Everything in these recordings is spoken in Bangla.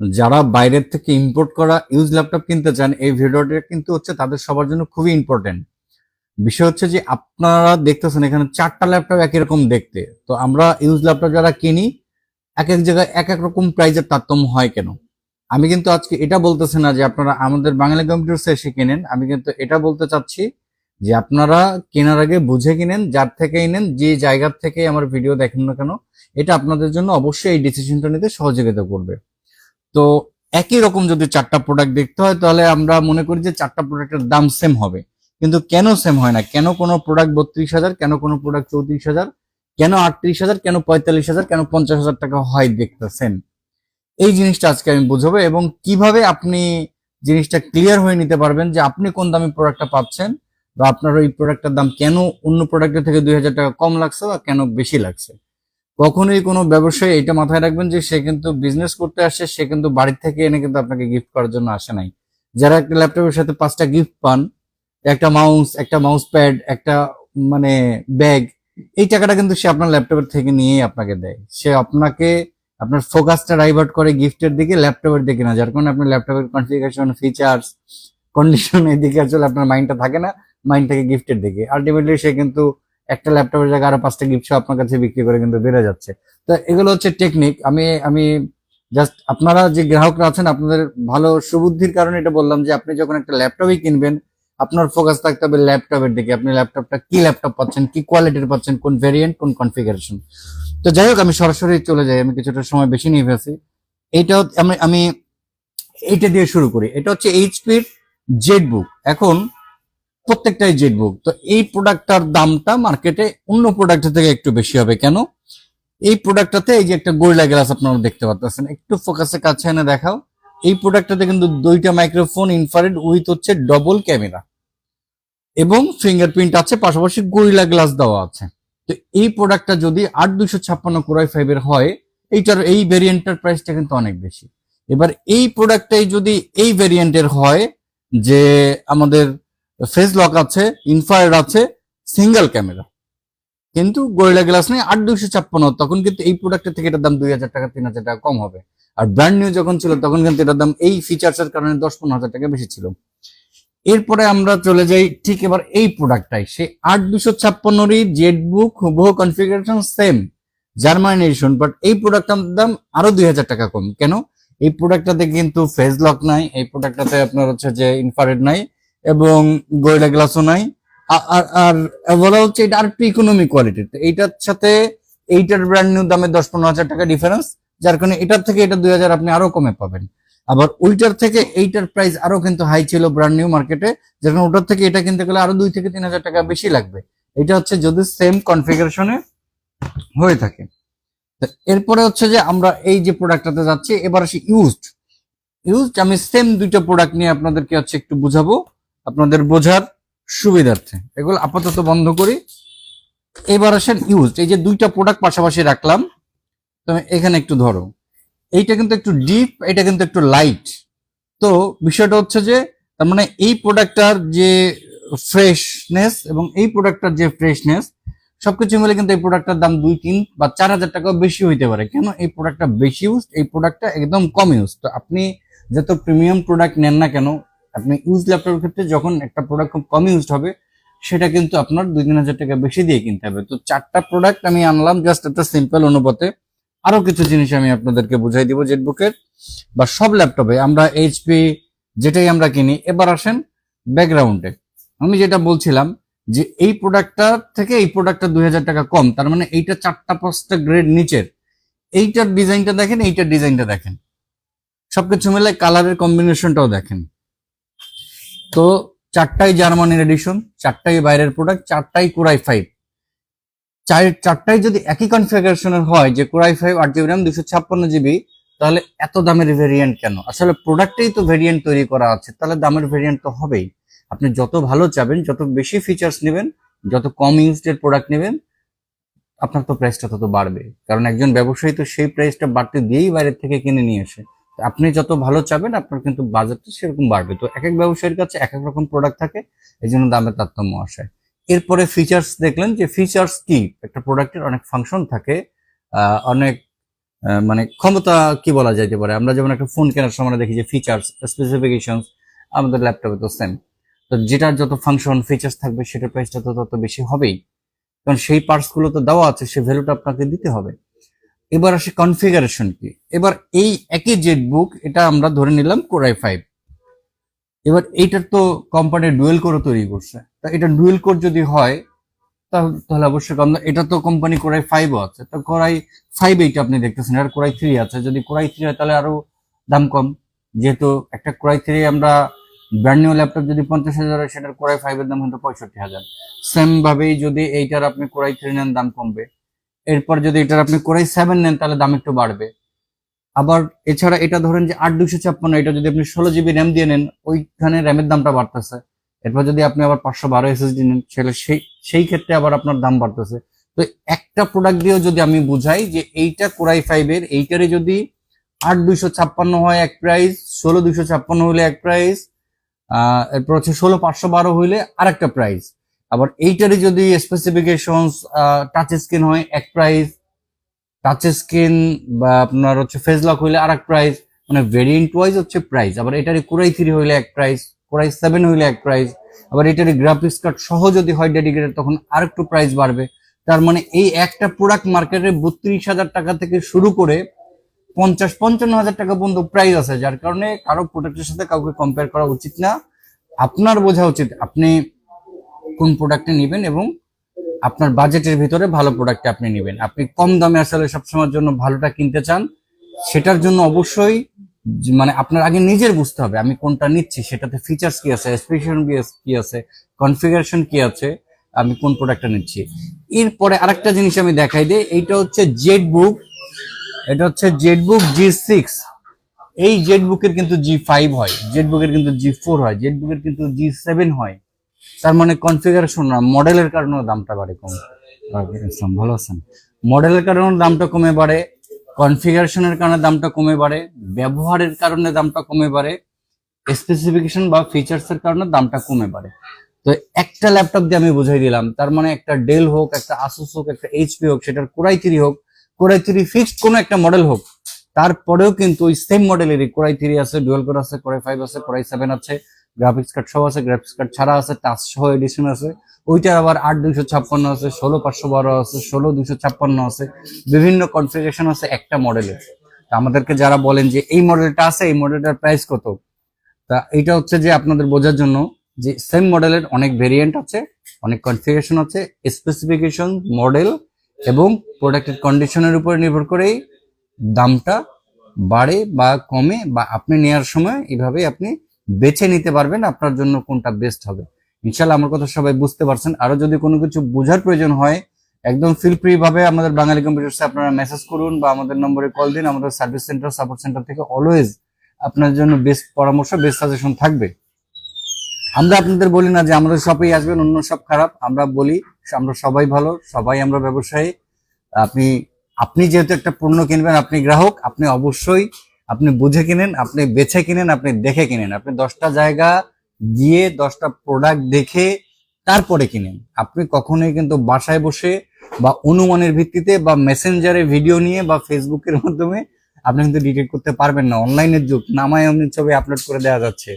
যারা বাইরের থেকে ইম্পোর্ট করা ইউজ ল্যাপটপ কিনতে চান, এই ভিডিওটা কিন্তু হচ্ছে তাদের সবার জন্য খুবই ইম্পর্টেন্ট বিষয় হচ্ছে যে আপনারা দেখতেছেন এখানে চারটা ল্যাপটপ একই রকম দেখতে। তো আমরা ইউজ ল্যাপটপ যারা কিনি, এক এক জায়গায় এক এক রকম প্রাইজের তারতম্য হয় কেন? আমি কিন্তু আজকে এটা বলতেছি না যে আপনারা আমাদের বাঙালি কম্পিউটার এসে কিনেন। আমি কিন্তু এটা বলতে চাচ্ছি যে আপনারা কেনার আগে বুঝে কিনেন, যার থেকেই নেন, যে জায়গার থেকে আমার ভিডিও দেখেন না কেন, এটা আপনাদের জন্য অবশ্যই এই ডিসিশনটা নিতে সহযোগিতা করবে। তো একই রকম যদি চারটা প্রোডাক্ট দেখতে হয়, তাহলে আমরা মনে করি যে চারটা প্রোডাক্টের দাম সেম হবে। কিন্তু কেন সেম হয় না? কেন কোনো প্রোডাক্ট বত্রিশ হাজার, কেন কোনো প্রোডাক্ট চৌত্রিশ হাজার, কেন আটত্রিশ হাজার, কেন পঁয়তাল্লিশ হাজার, কেন পঞ্চাশ হাজার টাকা হয় দেখতেছেন এই জিনিসটা আজকে আমি বুঝাবো এবং কীভাবে আপনি জিনিসটা ক্লিয়ার হয়ে নিতে পারবেন যে আপনি কোন দামে প্রোডাক্টটা পাচ্ছেন বা আপনার ওই প্রোডাক্টের দাম কেন অন্য প্রোডাক্টের থেকে দুই হাজার টাকা কম লাগছে বা কেন বেশি লাগছে। কখনোই কোনো ব্যবসায়ী এটা মাথায় রাখবেন যে সে কিন্তু বিজনেস করতে আসে, সে কিন্তু বাড়ির থেকে এনে কিন্তু আপনাকে গিফট করার জন্য আসে নাই। যারা একটা ল্যাপটপের সাথে পাঁচটা গিফট পান, একটা মাউস একটা মাউস প্যাড একটা মানে ব্যাগ এই টাকাটা কিন্তু সে আপনার ল্যাপটপের থেকে নিয়েই আপনাকে দেয়। সে আপনাকে, আপনার ফোকাসটা ডাইভার্ট করে গিফটের দিকে ল্যাপটপের দিকে না, যার কারণে আপনার ল্যাপটপের কনফিগারেশন ফিচার্স কন্ডিশন এই দিকে আসলে আপনার মাইন্ডটা থাকে না মাইন্ড থেকে গিফটের দিকে। আলটিমেটলি সে কিন্তু একটা ল্যাপটপের জায়গায় আরও পাঁচটা গিফট আপনার কাছে বিক্রি করে কিন্তু বেড়ে যাচ্ছে। তো এগুলো হচ্ছে টেকনিক আমি আমি জাস্ট আপনারা যে গ্রাহকরা আছেন, আপনাদের ভালো সুবুদ্ধির কারণে এটা বললাম যে আপনি যখন একটা ল্যাপটপই কিনবেন, আপনার ফোকাস থাকতে হবে ল্যাপটপের দিকে। আপনি ল্যাপটপটা কি ল্যাপটপ পাচ্ছেন, কি কোয়ালিটির পাচ্ছেন, কোন ভেরিয়েন্ট কোন কনফিগারেশন তো যাই হোক, আমি সরাসরি চলে যাই। আমি কিছুটা সময় বেশি নিয়ে ফেলছি। এইটা আমি আমি এইটা দিয়ে শুরু করি। এটা হচ্ছে এইচপির জেড বুক এখন প্রত্যেকটাই জেড বুক তো এই প্রোডাক্টটার দামটা মার্কেটে অন্য প্রোডাক্টের থেকে একটু বেশি হবে কেন? এই প্রোডাক্টটাতে এই যে একটা গরিলা গ্লাস আপনারা দেখতে পাচ্ছেন একটু ফোকাসে কাছে এনে দেখাও। এই প্রোডাক্টটাতে কিন্তু দুইটা মাইক্রোফোন ইনফারেড উইথ হচ্ছে ডবল ক্যামেরা এবং ফিঙ্গারপ্রিন্ট আছে, পাশাপাশি গরিলা গ্লাস দেওয়া আছে। তো এই প্রোডাক্টটা যদি আট দুশো ছাপ্পান্ন কোরাই ফাইভের হয়, এইটার এই ভেরিয়েন্টের প্রাইসটা কিন্তু অনেক বেশি। এবার এই প্রোডাক্টটাই যদি এই ভেরিয়েন্টের হয়, যে আমাদের ফেস লক আছে ইনফ্রারেড আছে সিঙ্গেল ক্যামেরা কিন্তু গরিলা গ্লাস নেই আট দুশো ছাপ্পান্ন। তখন কিন্তু এই প্রোডাক্টের থেকে এটার দাম দুই হাজার টাকা, তিন হাজার টাকা কম হবে। আর ব্র্যান্ড নিউ যখন ছিল, তখন কিন্তু এটার দাম এই ফিচার্স এর কারণে দশ পনেরো হাজার টাকা বেশি ছিল। এরপরে আমরা চলে যাই ঠিক এবার এই প্রোডাক্টটাই সেই আট দুশো ছাপ্পান্নরই জেড বুক হুবহু configuration same German edition but এই প্রোডাক্টটার দাম আরও দুই হাজার টাকা কম। কেন? এই প্রোডাক্টটাতে কিন্তু ফেস লক নাই, এই প্রোডাক্টটাতে আপনার হচ্ছে যে ইনফারেড নাই। এবং গোয়েলা গ্লাসও নাই। আর আর বলা হচ্ছে এটা আর একটু ইকোনমি কোয়ালিটির এইটার সাথে এইটার ব্র্যান্ড নিউ দামে দশ পনেরো হাজার টাকা ডিফারেন্স যার কারণে এটার থেকে এটা দুই হাজার আপনি আরও কমে পাবেন। আবার ওইটার থেকে এইটার প্রাইস আরও কিন্তু হাই ছিল ব্র্যান্ড নিউ মার্কেটে যার কারণে ওটার থেকে এটা কিনতে গেলে আরও দুই থেকে তিন হাজার টাকা বেশি লাগবে। এটা হচ্ছে যদি সেম কনফিগারেশনে হয়ে থাকে। এরপরে হচ্ছে যে আমরা এই যে প্রোডাক্টটাতে যাচ্ছি, এবার আসি ইউজড ইউজড আমি সেম দুইটা প্রোডাক্ট নিয়ে আপনাদেরকে হচ্ছে একটু বুঝাবো। আপনাদের বোঝার সুবিধার্থে। এগুলো আপাতত বন্ধ করি। এবার আসেন ইউজড এই যে দুইটা প্রোডাক্ট পাশাপাশি রাখলাম, তুমি এখানে একটু ধরো। এইটা কিন্তু একটু ডিপ এটা কিন্তু একটু লাইট তো বিষয়টা হচ্ছে যে, তার মানে এই প্রোডাক্টটার যে ফ্রেশনেস এবং এই প্রোডাক্টটার যে ফ্রেশনেস সবকিছু মিলে কিন্তু এই প্রোডাক্টটার দাম দুই, তিন বা চার হাজার টাকাও বেশি হইতে পারে। কেন এই প্রোডাক্টটা বেশি ইউজ এই প্রোডাক্টটা একদম কম ইউজ তো আপনি যত প্রিমিয়াম প্রোডাক্ট নেন না কেন আপনি ইউজ ল্যাপটপের ক্ষেত্রে যখন একটা প্রোডাক্ট খুব কম ইউজ হবে, সেটা কিন্তু আপনার দুই তিন হাজার টাকা বেশি দিয়ে কিনতে হবে। তো চারটা প্রোডাক্ট আমি আনলাম জাস্ট একটা সিম্পল অনুপাতে। আরও কিছু জিনিস আমি আপনাদেরকে বুঝাই দিব জেটবুকের বা সব ল্যাপটপে আমরা এইচপি যেটাই আমরা কিনি, এবার আসেন ব্যাকগ্রাউন্ডে আমি যেটা বলছিলাম যে এই প্রোডাক্টটা থেকে এই প্রোডাক্টটা দুই হাজার টাকা কম, তার মানে এইটা চারটা পাঁচটা গ্রেড নিচের। এইটার ডিজাইনটা দেখেন, এইটার ডিজাইনটা দেখেন। সবকিছু মিলে কালারের কম্বিনেশনটাও দেখেন। তো চারটাই জার্মানির এডিশন চারটাই বাইরের প্রোডাক্ট চারটাই কোরাই ফাইভ চার, চারটাই যদি একই কনফিগারেশনের হয় যে কোরাই ফাইভ আট জিবি র্যাম দুশো ছাপ্পান্ন জিবি তাহলে এত দামের ভেরিয়েন্ট কেন? আসলে প্রোডাক্টেই তো ভেরিয়েন্ট তৈরি করা আছে, তাহলে দামের ভেরিয়েন্ট তো হবেই। আপনি যত ভালো চাবেন, যত বেশি ফিচার্স নেবেন, যত কম ইউজডের প্রোডাক্ট নেবেন, আপনার তো প্রাইসটা তত বাড়বে। কারণ একজন ব্যবসায়ী তো সেই প্রাইসটা বাড়তে দিয়েই বাইরের থেকে কিনে নিয়ে আসে। আপনি যত ভালো চাবেন, আপনার কিন্তু বাজেটটা সেরকম বাড়বে। তো এক এক ব্যবসায়ীর কাছে এক এক রকম প্রোডাক্ট থাকে, এই জন্য দামের তারতম্য আসে। এরপরে ফিচার্স দেখলেন যে ফিচার্স কি? একটা প্রোডাক্টের অনেক ফাংশন থাকে অনেক মানে ক্ষমতা কি বলা যাইতে পারে? আমরা যেমন একটা ফোন কেনার সময় দেখি যে ফিচার্স স্পেসিফিকেশন আমাদের ল্যাপটপে তো সেম তো যেটার যত ফাংশন ফিচার্স থাকবে, সেটার প্রাইসটা তো তত বেশি হবেই। কারণ সেই পার্টসগুলো তো দেওয়া আছে সেই ভ্যালুটা আপনাকে দিতে হবে। এবার আসে কনফিগারেশন কি? এবার এই একই জেট বুক এটা আমরা ধরে নিলাম কোরাই ফাইভ এবার এইটার তো কোম্পানি ডুয়েল করে তৈরি করছে। তা এটা ডুয়েল কোর যদি হয় তাহলে অবশ্যই কম এটা তো কোম্পানি কোরাই ফাইভও আছে। তো কোরাই ফাইভ এইটা আপনি দেখতেছেন, আর কোরাই থ্রি আছে। যদি কোরাই থ্রি হয়, তাহলে আরও দাম কম। যেহেতু একটা কোরাই থ্রি আমরা ব্র্যান্ড নিউ ল্যাপটপ যদি পঞ্চাশ হাজার হয়, সেটার কোরাই ফাইভের দাম হয়তো পঁয়ষট্টি হাজার। সেম ভাবেই যদি এইটার আপনি কোরাই থ্রি নেন, দাম কমবে। এরপর যদি এটার আপনি কোরাই সেভেন নেন, তাহলে দাম একটু বাড়বে। আবার এছাড়া এটা ধরেন যে আট দুশো ছাপ্পান্ন, এটা যদি আপনি ষোলো জিবি র্যাম দিয়ে নেন, ওইখানে র্যামের দামটা বাড়তেছে। এরপর যদি আপনি আবার পাঁচশো বারো এসএসডি নেন সেই সেই ক্ষেত্রে আবার আপনার দাম বাড়তেছে। তো একটা প্রোডাক্ট দিয়েও যদি আমি বুঝাই যে এইটা কোরাই ফাইভের এইটারে যদি আট দুইশো ছাপ্পান্ন হয় এক প্রাইস ষোলো দুইশো ছাপ্পান্ন হলে এক প্রাইস এরপর হচ্ছে ষোলো পাঁচশো বারো হইলে আর একটা প্রাইস আবার এইটারে যদি স্পেসিফিকেশন টাচ স্ক্রিন হয়, এক প্রাইস টাচ স্ক্রিন বা আপনার হচ্ছে ফেস লক হইলে আর এক প্রাইস মানে ভেরিয়েন্ট ওয়াইজ হচ্ছে প্রাইস আবার এটারে কোরাই থ্রি হইলে এক প্রাইস কোরাই সেভেন হইলে এক প্রাইস আবার এটারে গ্রাফিক্স কার্ড সহ যদি হয় ডেডিকেটেড তখন আর একটু প্রাইস বাড়বে। তার মানে এই একটা প্রোডাক্ট মার্কেটে বত্রিশ হাজার টাকা থেকে শুরু করে পঞ্চাশ, পঞ্চান্ন হাজার টাকা পর্যন্ত প্রাইস আছে, যার কারণে কারও প্রোডাক্টের সাথে কাউকে কম্পেয়ার করা উচিত না। আপনার বোঝা উচিত, আপনি কোন প্রোডাক্টে নেবেন এবং আপনার বাজেটের ভিতরে ভালো প্রোডাক্ট আপনি নেবেন। আপনি কম দামে আসলে সবসময়ের জন্য ভালোটা কিনতে চান, সেটার জন্য অবশ্যই মানে আপনার আগে নিজের বুঝতে হবে, আমি কোনটা নিচ্ছি, সেটাতে ফিচার্স কি আছে স্পেশাল কি আছে কনফিগারেশন কি আছে, আমি কোন প্রোডাক্টটা নিচ্ছি। এরপরে আরেকটা জিনিস আমি দেখাই দিই, এইটা হচ্ছে জেড বুক এটা হচ্ছে জেড বুক জি সিক্স এই জেড বুকের কিন্তু জি ফাইভ হয় জেড বুকের কিন্তু জি ফোর হয় জেড বুকের কিন্তু জি সেভেন হয়। তার মানে কনফিগারেশন না মডেলের কারণেও দামটা বাড়ে কম। ইসলাম ভালো আছেন? মডেলের কারণে দামটা কমে বাড়ে কনফিগারেশনের কারণে দামটা কমে বাড়ে ব্যবহারের কারণে দামটা কমে বাড়ে স্পেসিফিকেশন বা ফিচার্স এর কারণে দামটা কমে বাড়ে। তো একটা ল্যাপটপ দিয়ে আমি বুঝাই দিলাম তার মানে একটা ডেল হোক একটা আসুস হোক একটা এইচপি হোক সেটার কোরাই থ্রি হোক কোরাই থ্রি ফিক্সড কোনো একটা মডেল হোক তারপরেও কিন্তু ওই সেম মডেলেরই কোরাই থ্রি আছে ডুয়েল কোর আছে কোরাই ফাইভ আছে কোরাই সেভেন আছে গ্রাফিক্স কার্ড সব আছে গ্রাফিক্স কার্ড ছাড়া আছে টাচ সহ এডিশন আছে। ওইটার আবার আট দুইশো ছাপ্পান্ন আছে, ষোলো পাঁচশো বারো আছে, ষোলো দুইশো ছাপ্পান্ন আছে, বিভিন্ন কনফিগারেশন আছে একটা মডেলের আমাদেরকে যারা বলেন যে এই মডেলটা আছে, এই মডেলটার প্রাইস কত? তা এটা হচ্ছে যে আপনাদের বোঝার জন্য যে সেম মডেলের অনেক ভেরিয়েন্ট আছে, অনেক কনফিগারেশন আছে স্পেসিফিকেশন মডেল এবং প্রোডাক্টের কন্ডিশনের উপর নির্ভর করেই দামটা বাড়ে বা কমে বা আপনি নেওয়ার সময় এইভাবে আপনি বেছে নিতে পারবেন, আপনার জন্য কোনটা বেস্ট হবে। ইনশাল্লাহ আমার কথা সবাই বুঝতে পারছেন। আরও যদি কোনো কিছু বোঝার প্রয়োজন হয়, একদম ফিল ফ্রি ভাবে আমাদের বাঙালি কম্পিউটার্সে আপনারা মেসেজ করুন বা আমাদের নম্বরে কল দিন। আমাদের সার্ভিস সেন্টার সাপোর্ট সেন্টার থেকে অলওয়েজ আপনার জন্য বেস্ট পরামর্শ বেস্ট সাজেশন থাকবে। আমরা আপনাদের বলি না যে আমাদের শপেই আসবেন, অন্য সব খারাপ। আমরা বলি, আমরা সবাই ভালো, সবাই আমরা ব্যবসায়ী। আপনি আপনি যেহেতু একটা পণ্য কিনবেন, আপনি গ্রাহক, আপনি অবশ্যই আপনি বুঝে কিনেন, আপনি বেছে কিনেন, আপনি দেখে কিনেন। আপনি দশটা জায়গা গিয়ে দশটা প্রোডাক্ট দেখে তারপরে কিনেন। আপনি কখনোই কিন্তু বাসায় বসে বা অনুমানের ভিত্তিতে বা মেসেঞ্জারে ভিডিও নিয়ে বা ফেসবুকের মাধ্যমে আপনি কিন্তু ডিটেক্ট করতে পারবেন না। অনলাইনের যুগ, নামায় অমনি ছবি আপলোড করে দেওয়া যাচ্ছে।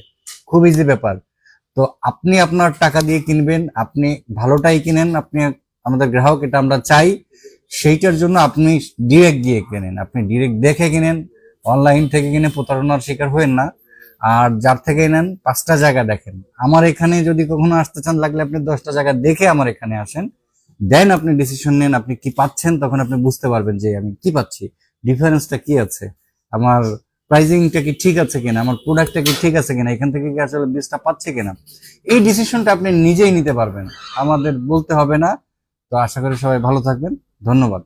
খুব ইজি ব্যাপার। তো আপনি আপনার টাকা দিয়ে কিনবেন, আপনি ভালোটাই কিনেন, আপনি আমাদের গ্রাহক, এটা আমরা চাই। সেইটার জন্য আপনি ডিরেক্ট গিয়ে কেনেন। আপনি ডিরেক্ট দেখে কিনেন অনলাইন থেকে কিনে প্রতারণার শিকার হবেন না। আর যার থেকে নেন, পাঁচটা জায়গা দেখেন। আমার এখানে যদি কখনো আসতে চান, লাগলে আপনি দশটা জায়গা দেখে আমার এখানে আসেন। দেন আপনি ডিসিশন নেন, আপনি কি পাচ্ছেন, তখন আপনি বুঝতে পারবেন যে আমি কি পাচ্ছি। ডিফারেন্সটা কি আছে? আমার প্রাইজিংটা কি ঠিক আছে কিনা? আমার প্রোডাক্টটা কি ঠিক আছে কিনা? এখান থেকে কি আসলে বেস্টটা পাচ্ছে কিনা? এই ডিসিশনটা আপনি নিজেই নিতে পারবেন। আমাদের বলতে হবে না। তো আশা করি সবাই ভালো থাকবেন। ধন্যবাদ।